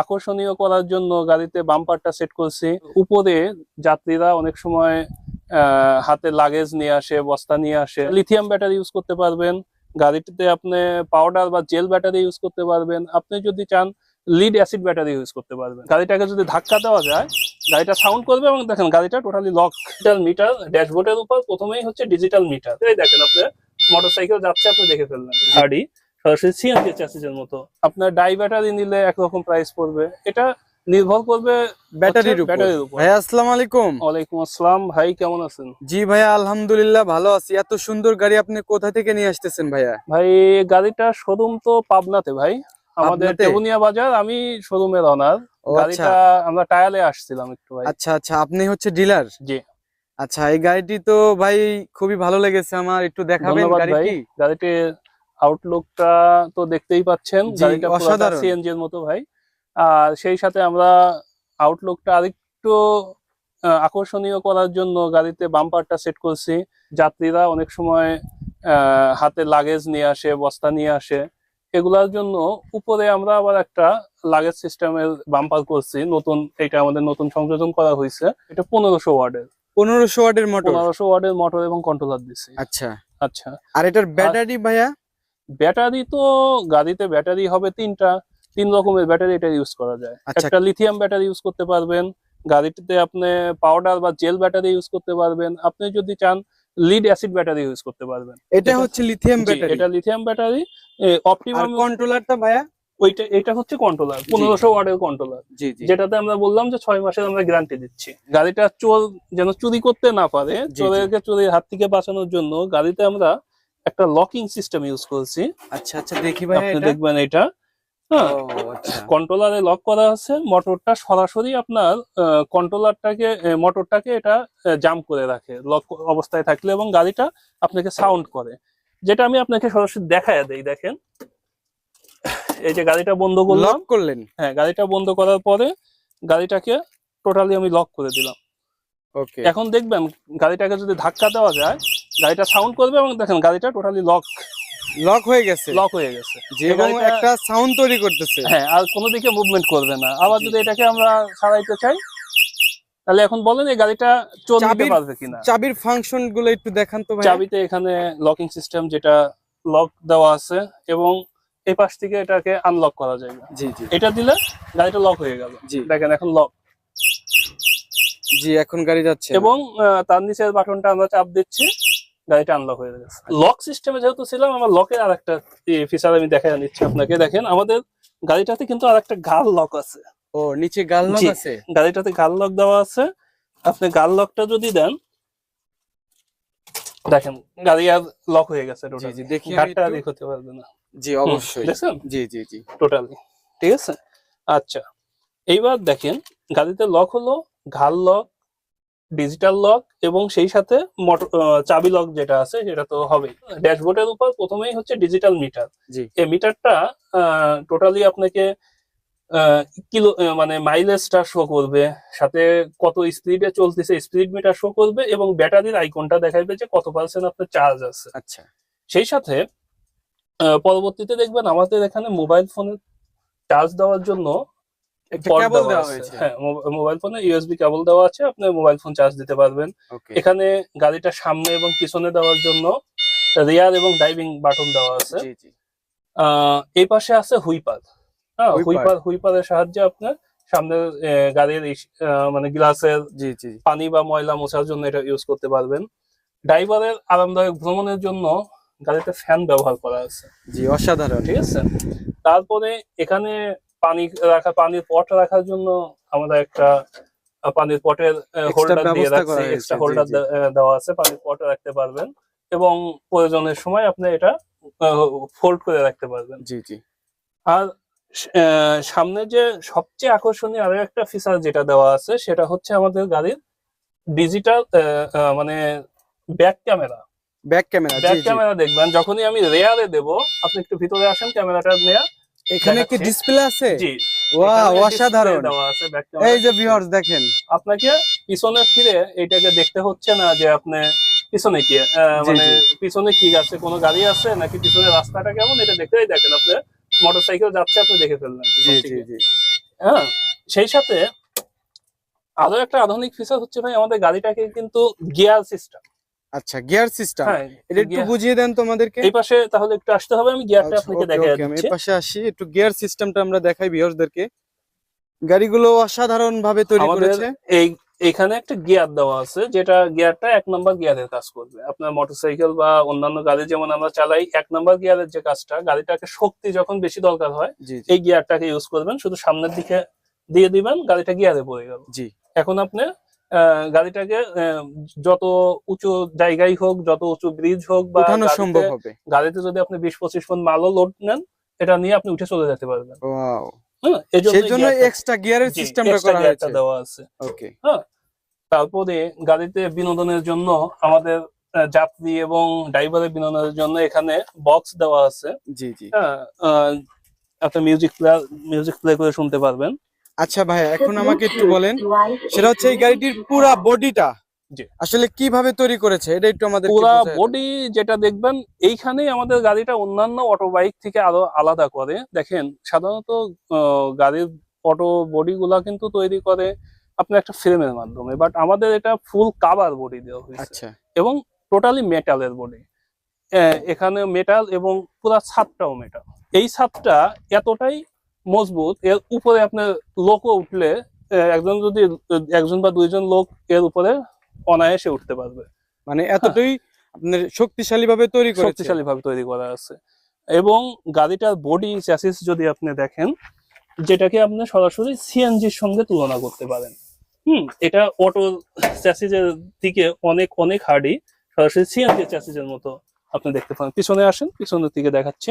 আকর্ষণীয় করার জন্য গাড়িতে বাম্পারটা সেট করছি। উপরে যাত্রীরা অনেক সময় হাতে লাগেজ নিয়ে আসে, বস্তা নিয়ে আসে। লিথিয়াম ব্যাটারি ইউজ করতে পারবেন। গাড়িটিতে আপনি পাউডার বা জেল ব্যাটারি ইউজ করতে পারবেন। আপনি যদি চান লিড অ্যাসিড ব্যাটারি ইউজ করতে পারবেন। গাড়িটাকে যদি ধাক্কা দেওয়া যায়, গাড়িটা সাউন্ড করবে এবং দেখেন গাড়িটা টোটালি লক ডিজিটাল মিটার ড্যাশবোর্ডের উপর প্রথমেই হচ্ছে ডিজিটাল মিটার দেখেন আপনি মোটরসাইকেল যাচ্ছে, আপনি দেখে ফেললেন। গাড়ি সিএনজি চ্যাসিসের মতো। আপনার ডাই ব্যাটারি নিলে একরকম প্রাইস পড়বে। এটা নির্ভর করবে ব্যাটারির উপর। ব্যাটারির উপর। ভাইয়া আসসালামু আলাইকুম। ওয়ালাইকুম আসসালাম। ভাই কেমন আছেন? জি ভাইয়া আলহামদুলিল্লাহ ভালো আছি। এত সুন্দর গাড়ি আপনি কোথা থেকে নিয়ে আসতেছেন ভাইয়া? ভাই গাড়িটা শোরুম তো পাবনাতে ভাই। আমাদের? টেবুনিয়া বাজার আমি শোরুমের অনার গাড়িটা আমরা টায়ালে আসছিলাম একটু ভাই। আচ্ছা আচ্ছা আপনি হচ্ছে ডিলার জি। আচ্ছা এই গাড়িটি তো ভাই খুবই ভালো লেগেছে আমার। একটু দেখাবেন ভাই। গাড়িটি গাড়িটির আউটলুকটা তো দেখতেই পাচ্ছেন গাড়িটা। সিএনজি এর মতো ভাই। আর সেই সাথে আমরা আউটলুকটা আরেকটু আকর্ষণীয় করার জন্য গাড়িতে বাম্পারটা সেট করছি। যাত্রীরা অনেক সময় হাতে লাগেজ নিয়ে আসে বস্তা নিয়ে আসে। এগুলার জন্য উপরে আমরা আবার একটা লাগেজ সিস্টেমের বাম্পার করছি। নতুন এটা আমাদের নতুন সংযোজন করা হয়েছে। এটা পনেরোশো ওয়ার্ডের। পনেরোশো ওয়ার্ডের মোটর পনেরোশো ওয়ার্ডের মোটর এবং কন্ট্রোলার দিছি। আচ্ছা। আচ্ছা। আর এটার ব্যাটারি ভাইয়া? ব্যাটারি তো গাড়িতে ব্যাটারি হবে তিনটা তিন রকমের ব্যাটারি এটা ইউজ করা যায়। আচ্ছা। একটা লিথিয়াম ব্যাটারি ইউজ করতে পারবেন গাড়িটিতে আপনি পাউডার বা জেল ব্যাটারি ইউজ করতে পারবেন আপনি যদি চান লিড অ্যাসিড ব্যাটারি ইউজ করতে পারবেন। এটা হচ্ছে লিথিয়াম ব্যাটারি এটা লিথিয়াম ব্যাটারি অপটিমাম কন্ট্রোলারটা ভাইয়া? ওইটা এটা হচ্ছে কন্ট্রোলার পনেরোশো ওয়ার্ডের কন্ট্রোলার যেটাতে আমরা বললাম যে ছয় মাসের আমরা গ্যারান্টি দিচ্ছি। গাড়িটা চোর যেন চুরি করতে না পারে চোরের হাত থেকে বাঁচানোর জন্য গাড়িতে আমরা একটা লকিং সিস্টেম ইউজ করছি। আচ্ছা আচ্ছা দেখি ভাই আপনি দেখবেন এটা। হ্যাঁ। আচ্ছা। কন্ট্রোলারে লক করা আছে মোটরটা সরাসরি আপনার কন্ট্রোলারটাকে মোটরটাকে এটা জাম্প করে রাখে। লক অবস্থায় থাকলে এবং গাড়িটা আপনাকে সাউন্ড করে। যেটা আমি আপনাকে সরাসরি দেখায় দেই দেখেন। এই যে গাড়িটা বন্ধ করলাম। লক করলেন? হ্যাঁ গাড়িটা বন্ধ করার পরে গাড়িটাকে টোটালি আমি লক করে দিলাম। ওকে এখন দেখবেন গাড়িটাকে যদি ধাক্কা দেওয়া যায় গাড়িটা সাউন্ড করবে এবং দেখেন গাড়িটা টোটালি লক লক হয়ে গেছে। লক হয়ে গেছে। যে গাড়িটা- একটা সাউন্ড তৈরি করতেছে। হ্যাঁ আর কোনো দিকে মুভমেন্ট করবে না। আবার যদি এটাকে আমরা সারাইতে চাই তাহলে এখন বলেন এই গাড়িটা চলতে পারবে কিনা। চাবির ফাংশনগুলো একটু দেখান তো ভাই চাবিতে এখানে লকিং সিস্টেম যেটা লক দেওয়া আছে এবং এই পাশ থেকে এটাকে আনলক করা যায় না জি জি। এটা দিলে গাড়িটা লক হয়ে গেল। জি। দেখেন এখন লক জি এখন গাড়ি যাচ্ছে। এবং তার নিচের বাটনটা আমরা চাপ দিচ্ছি। গাড়িটা আনলক হয়ে গেছে। লক সিস্টেমে যেহেতু ছিলাম আমার লকের আর একটা ফিচার আমি দেখা নিচ্ছি আপনাকে। দেখেন আমাদের গাড়িটাতে কিন্তু আর একটা গাল লক আছে। ও নিচে গাল লক আছে? গাড়িটাতে গাল লক দেওয়া আছে। আপনি গাল লকটা যদি দেন দেখেন গাড়ি আর লক হয়ে গেছে টোটাল দেখি ঘাটটা। হতে পারবে না। জি অবশ্যই। দেখছেন? জি জি জি। টোটালি ঠিক আছে? আচ্ছা এইবার দেখেন গাড়িতে লক হলো ঘাল লক ডিজিটাল লক এবং সেই সাথে মোটর চাবি লক যেটা আছে সেটা তো হবেই। ড্যাশবোর্ডের উপর প্রথমেই হচ্ছে ডিজিটাল মিটার। এই মিটারটা টোটালি আপনাকে কিলো মানে মাইলেজটা শো করবে সাথে কত স্পিডে চলতেছে স্পিড মিটার শো করবে এবং ব্যাটারির আইকনটা দেখাবে যে কত পার্সেন্ট আপনার চার্জ আছে। আচ্ছা। সেই সাথে পরবর্তীতে দেখবেন আমাদের এখানে মোবাইল ফোনে চার্জ দেওয়ার জন্য একটা port কেবল দেওয়া দেওয়া আছে। হয়েছে। হ্যাঁ মোবাইল ফোনে ইউএসবি কেবল দেওয়া আছে আপনি মোবাইল ফোন চার্জ দিতে পারবেন। এখানে গাড়িটা সামনে এবং পিছনে দেওয়ার জন্য রিয়ার এবং ড্রাইভিং বাটন দেওয়া আছে। এই পাশে আছে হুইপার। হ্যাঁ হুইপার। হুইপার হুইপারের সাহায্যে আপনার সামনে আহ, গাড়ির মানে গ্লাসের পানি বা ময়লা মোছার জন্য এটা ইউজ করতে পারবেন। ড্রাইভারের আরামদায়ক ভ্রমণের জন্য গাড়িতে ফ্যান ব্যবহার করা আছে। জি অসাধারণ। ঠিক আছে? তারপরে এখানে পানি রাখা পানির পট রাখার জন্য আমরা একটা পানির পটের হোল্ডার দিয়ে রাখছি এক্সট্রা হোল্ডার দেওয়া আছে পানির পট রাখতে পারবেন। এবং প্রয়োজনের সময় আপনি এটা ফোল্ড করে রাখতে পারবেন। জি জি। আর সামনে যে সবচেয়ে আকর্ষণীয় আরও একটা ফিচার যেটা দেওয়া আছে সেটা হচ্ছে আমাদের গাড়ির ডিজিটাল মানে back camera back camera back camera দেখবেন যখনই আমি রেয়ারে দেব আপনি একটু ভিতরে আসেন ক্যামেরাটা নেয়া এখানে কি ডিসপ্লে আছে? জি। ওয়াও অসাধারণ। এই যে ভিউয়ার্স দেখেন। আপনাকে পিছনে ফিরে এটাকে দেখতে হচ্ছে না যে আপনি পিছনে কি মানে পিছনে কি আছে কোনো গাড়ি আছে নাকি পিছনে রাস্তাটা কেমন? এটা দেখতেই দেখেন আপনি। মোটরসাইকেল যাচ্ছে আপনি দেখে ফেললেন। জি জি জি। হ্যাঁ সেই সাথে আরও একটা আধুনিক ফিচার হচ্ছে ভাই আমাদের গাড়িটাকে কিন্তু গিয়ার সিস্টেম আচ্ছা গিয়ার সিস্টেম হ্যাঁ এটা একটু বুঝিয়ে দেন তোমাদেরকে। এই পাশে তাহলে একটু আসতে হবে আমি গিয়ারটা আচ্ছা, আপনাকে okay, দেখে okay, আমি দিচ্ছি। এই পাশে আসি একটু গিয়ার সিস্টেমটা আমরা দেখাই ভিউয়ার্সদেরকে গাড়িগুলো অসাধারণ ভাবে তৈরি করেছে। এই এখানে একটা গিয়ার দেওয়া আছে যেটা গিয়ারটা এক নম্বর গিয়ারের কাজ করবে। আপনার মোটরসাইকেল বা অন্যান্য গাড়ি যেমন আমরা চালাই এক নম্বর গিয়ারের যে কাজটা গাড়িটাকে শক্তি যখন বেশি দরকার হয় এই গিয়ারটাকে ইউজ করবেন। শুধু সামনের দিকে দিয়ে দিবেন গাড়িটা গিয়ারে পড়ে গেল। জি। এখন আপনি গাড়িটাকে যত উঁচু জায়গায় হোক যত উঁচু ব্রিজ হোক বা সম্ভব হবে। গাড়িতে যদি আপনি বিশ পঁচিশ ফোন মালও লোড নেন এটা নিয়ে আপনি উঠে চলে যেতে পারবেন। ওয়াও হ্যাঁ এই সেই জন্য এক্সট্রা গিয়ারের সিস্টেমটা করা হয়েছে। দেওয়া আছে। ওকে তারপরে গাড়িতে বিনোদনের জন্য আমাদের যাত্রী এবং ড্রাইভারের বিনোদনের জন্য এখানে বক্স দেওয়া আছে। জি জি। হ্যাঁ আপনি মিউজিক প্লেয়ার মিউজিক প্লে করে শুনতে পারবেন। আচ্ছা ভাই এখন আমাকে একটু বলেন সেটা হচ্ছে এই গাড়িটির পুরা বডিটা। আসলে কীভাবে তৈরি করেছে এটা একটু আমাদের পুরা বডি যেটা দেখবেন এইখানেই আমাদের গাড়িটা অন্যান্য অটো বাইক থেকে আরও আলাদা করে। দেখেন সাধারণত গাড়ির অটো বডি গুলা কিন্তু তৈরি করে আপনার একটা ফ্রেমের মাধ্যমে বাট আমাদের এটা ফুল কাভার বডি দেওয়া হয়েছে। আচ্ছা। এবং টোটালি মেটালের বডি এখানে মেটাল এবং পুরা ছাদটাও মেটাল এই ছাদটা এতটাই মজবুত এর উপরে আপনার লোকও উঠলে একজন যদি একজন বা দুইজন লোক এর উপরে অনায়াসে উঠতে পারবে। মানে এতটাই আপনার শক্তিশালী ভাবে তৈরি শক্তিশালী ভাবে তৈরি করা আছে। এবং গাড়িটার বডি চ্যাসিস যদি আপনি দেখেন যেটাকে আপনি সরাসরি সিএনজির সঙ্গে তুলনা করতে পারেন। হুম এটা অটো চ্যাসিসের দিকে অনেক অনেক হার্ডি সরাসরি সিএনজি চ্যাসিসের মতো আপনি দেখতে পারেন। পিছনে আসেন পিছনের দিকে দেখাচ্ছি।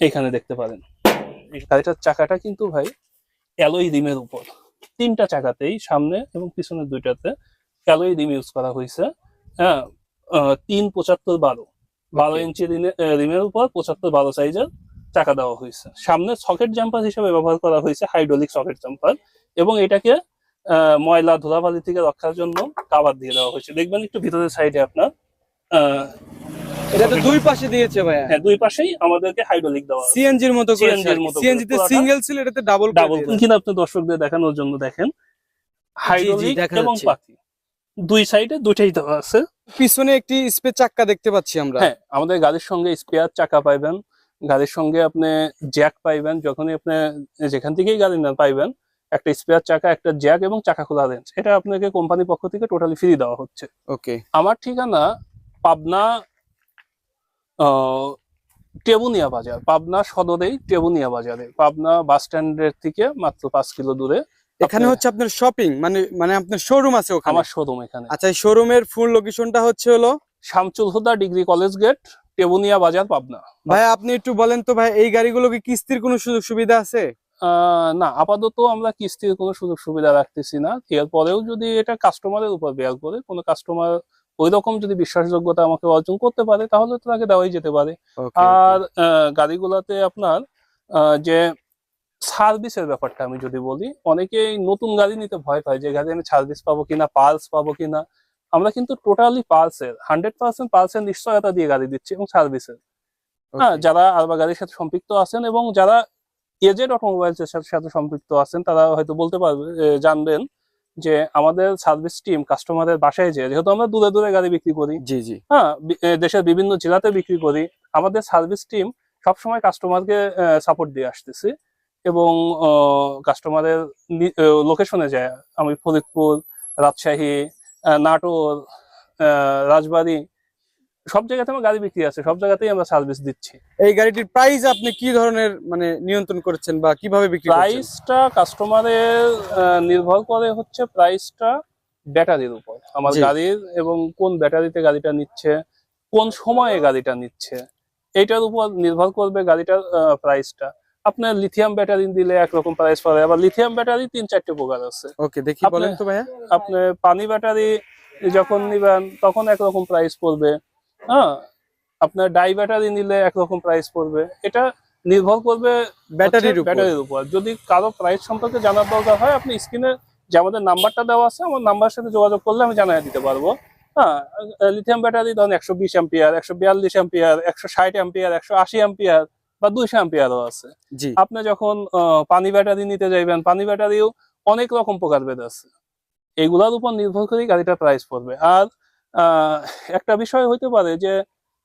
এখানে দেখতে পারেন। এই গাড়িটার চাকাটা কিন্তু ভাই অ্যালোই রিমের উপর। তিনটা চাকাতেই সামনে এবং পিছনের দুইটাতে অ্যালোই রিম ইউজ করা হয়েছে। হ্যাঁ তিন পঁচাত্তর বারো। বারো ইঞ্চি রিমের উপর পঁচাত্তর বারো সাইজের চাকা দেওয়া হয়েছে। সামনে সকেট জাম্পার হিসেবে ব্যবহার করা হয়েছে হাইড্রোলিক সকেট জাম্পার এবং এটাকে আহ, ময়লা ধুলাবালি থেকে রক্ষার জন্য কাবার দিয়ে দেওয়া হয়েছে। দেখবেন একটু ভিতরের সাইডে আপনার আহ, এটা তো দুই পাশে দিয়েছে ভাইয়া। হ্যাঁ দুই পাশেই আমাদেরকে হাইড্রোলিক দেওয়া সিএনজির মতো করে। CNG র মতো সিএনজি তে সিঙ্গেল ছিল এটাতে ডাবল ডাবল কিনা আপনি দর্শকদের দেখানোর জন্য দেখেন। হাইড্রোলিক এবং পাতি। দুই সাইডে দুইটাই দেওয়া আছে। পিছনে একটি স্পে চাক্কা দেখতে পাচ্ছি আমরা। হ্যাঁ আমাদের গাড়ির সঙ্গে স্পেয়ার চাকা পাইবেন। গাড়ির সঙ্গে আপনি জ্যাক পাইবেন। যখনই আপনি যেখান থেকেই গাড়ি নেন পাইবেন। একটা স্পেয়ার চাকা একটা জ্যাক এবং চাকা খোলা রেঞ্জ। এটা আপনাকে কোম্পানির পক্ষ থেকে টোটালি ফ্রি দেওয়া হচ্ছে। ওকে আমার ঠিকানা পাবনা টেবুনিয়া বাজার পাবনা সদরেই টেবুনিয়া বাজারে। পাবনা বাস স্ট্যান্ডের থেকে মাত্র পাঁচ কিলো দূরে এখানে হচ্ছে আপনার শপিং মানে মানে আপনার শোরুম আছে ওখানে? আমার শোরুম এখানে। আচ্ছা এই শোরুমের ফুল লোকেশনটা হচ্ছে হলো? Shamsul Huda degree college gate Tebunia Bazar Pabna. ভাই আপনি একটু বলেন তো ভাই এই গাড়িগুলো কি কিস্তির কোনো সুযোগ সুবিধা আছে? আহ, না আপাতত আমরা কিস্তির কোনো সুযোগ সুবিধা রাখতেছি না। এরপরেও যদি এটা কাস্টমারের উপর বেয়ার করে কোনো কাস্টমার ওই রকম যদি বিশ্বাসযোগ্যতা আমাকে অর্জন করতে পারে তাহলে তো তাকে দেওয়াই যেতে পারে। আর গাড়িগুলোতে আপনার যে সার্ভিসের ব্যাপারটা আমি যদি বলি অনেকেই নতুন গাড়ি নিতে ভয় পায় যে গাড়ি আমি সার্ভিস পাবো কিনা পালস পাবো কিনা। আমরা কিন্তু টোটালি পালসের হান্ড্রেড পার্সেন্ট পালসের নিশ্চয়তা দিয়ে গাড়ি দিচ্ছি এবং সার্ভিসের। হ্যাঁ যারা আলবা গাড়ির সাথে সম্পৃক্ত আছেন এবং যারা এজেড অটোমোবাইলস এর সাথে সাথে সম্পৃক্ত আছেন তারা হয়তো বলতে পারবে জানবেন যে আমাদের সার্ভিস টিম কাস্টমারের বাসায় যে যেহেতু আমরা দূরে দূরে গাড়ি বিক্রি করি জি জি। হ্যাঁ দেশের বিভিন্ন জেলাতে বিক্রি করি আমাদের সার্ভিস টিম সবসময় কাস্টমারকে সাপোর্ট দিয়ে আসতেছি এবং কাস্টমারের লোকেশনে যায়। আমি ফরিদপুর রাজশাহী নাটোর রাজবাড়ি রাজবাড়ী সব জায়গাতে আমার গাড়ি বিক্রি আছে সব জায়গাতেই আমরা সার্ভিস দিচ্ছি। এই গাড়িটির প্রাইস আপনি কি ধরনের মানে নিয়ন্ত্রণ করেছেন বা কীভাবে বিক্রি প্রাইসটা কাস্টমারের নির্ভর করে হচ্ছে প্রাইসটা ব্যাটারির উপর। আমার গাড়ির এবং কোন ব্যাটারিতে গাড়িটা নিচ্ছে কোন সময়ে গাড়িটা নিচ্ছে এইটার উপর নির্ভর করবে গাড়িটার প্রাইসটা আপনার লিথিয়াম ব্যাটারি দিলে একরকম প্রাইস পাবে আবার লিথিয়াম ব্যাটারি তিন চারটে প্রকার আছে। ওকে দেখি বলেন তো ভাইয়া। আপনি পানি ব্যাটারি যখন নিবেন তখন একরকম প্রাইস পড়বে। হ্যাঁ আপনার ডাই ব্যাটারি নিলে একরকম প্রাইস পড়বে। এটা নির্ভর করবে ব্যাটারির ব্যাটারির উপর। যদি কারও প্রাইস সম্পর্কে জানার দরকার হয় আপনি স্ক্রিনে যে আমাদের নাম্বারটা দেওয়া আছে আমার নাম্বারের সাথে যোগাযোগ করলে আমি জানিয়ে দিতে পারব। হ্যাঁ লিথিয়াম ব্যাটারি ধরুন একশো বিশ অ্যাম্পিয়ার একশো বিয়াল্লিশ অ্যাম্পিয়ার একশো ষাট অ্যাম্পিয়ার একশো আশি অ্যাম্পিয়ার বা দুইশো অ্যাম্পিয়ারও আছে। আপনি যখন পানি ব্যাটারি নিতে যাইবেন পানি ব্যাটারিও অনেক রকম প্রকারভেদ আছে। এগুলার উপর নির্ভর করেই গাড়িটার প্রাইস পড়বে। আর একটা বিষয় হইতে পারে যে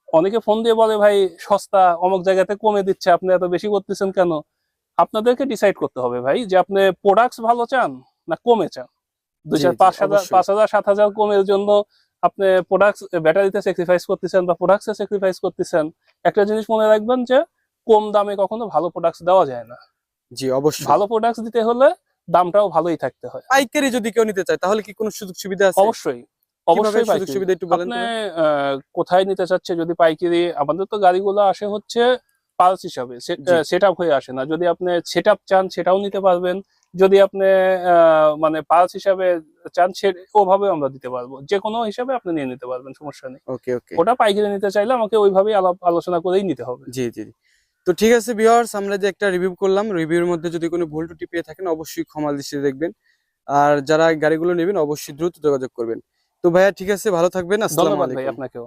অনেকে ফোন দিয়ে বলে ভাই সস্তা অমুক জায়গাতে কমে দিচ্ছে আপনি এত বেশি করতেছেন কেন? আপনাদেরকে ডিসাইড করতে হবে ভাই যে আপনি প্রোডাক্টস ভালো চান না কমে চান। দুই চার পাঁচ হাজার পাঁচ হাজার সাত হাজার কমের জন্য আপনি প্রোডাক্টস ব্যাটারিতে স্যাক্রিফাইস করতেছেন বা প্রোডাক্টসে স্যাক্রিফাইস করতেছেন একটা জিনিস মনে রাখবেন যে কম দামে কখনো ভালো প্রোডাক্টস দেওয়া যায় না। জি অবশ্যই। ভালো প্রোডাক্টস দিতে হলে দামটাও ভালোই থাকতে হয়। পাইকারি যদি কেউ নিতে চায় তাহলে কি কোনো সুযোগ সুবিধা আছে? অবশ্যই। অবশ্যই সুযোগ সুবিধা একটু বলেন কোথায় নিতে চাচ্ছে যদি পাইকারি আমাদের তো গাড়িগুলো আসে হচ্ছে পালস হিসাবে। সেট আপ হয়ে আসে না। যদি আপনি সেট আপ চান সেটাও নিতে পারবেন। যদি আপনি মানে পালস হিসাবে চান সে ওভাবে আমরা দিতে পারব। যে কোনো হিসাবে আপনি নিয়ে নিতে পারবেন সমস্যা নেই। ওকে ওকে। ওটা পাইকারি নিতে চাইলে আমাকে ওইভাবেই আলাপ আলোচনা করেই নিতে হবে। জি জি জি। তো ঠিক আছে ভিউয়ার্স আমরা যে একটা রিভিউ করলাম রিভিউর মধ্যে যদি কোনো ভুল টুটি পেয়ে থাকেন অবশ্যই ক্ষমা দৃষ্টিতে দেখবেন। আর যারা গাড়িগুলো নেবেন অবশ্যই দ্রুত যোগাযোগ করবেন। তো ভাইয়া ঠিক আছে ভালো থাকবেন। আসসালামু ধন্যবাদ ভাই আলাইকুম আপনাকেও।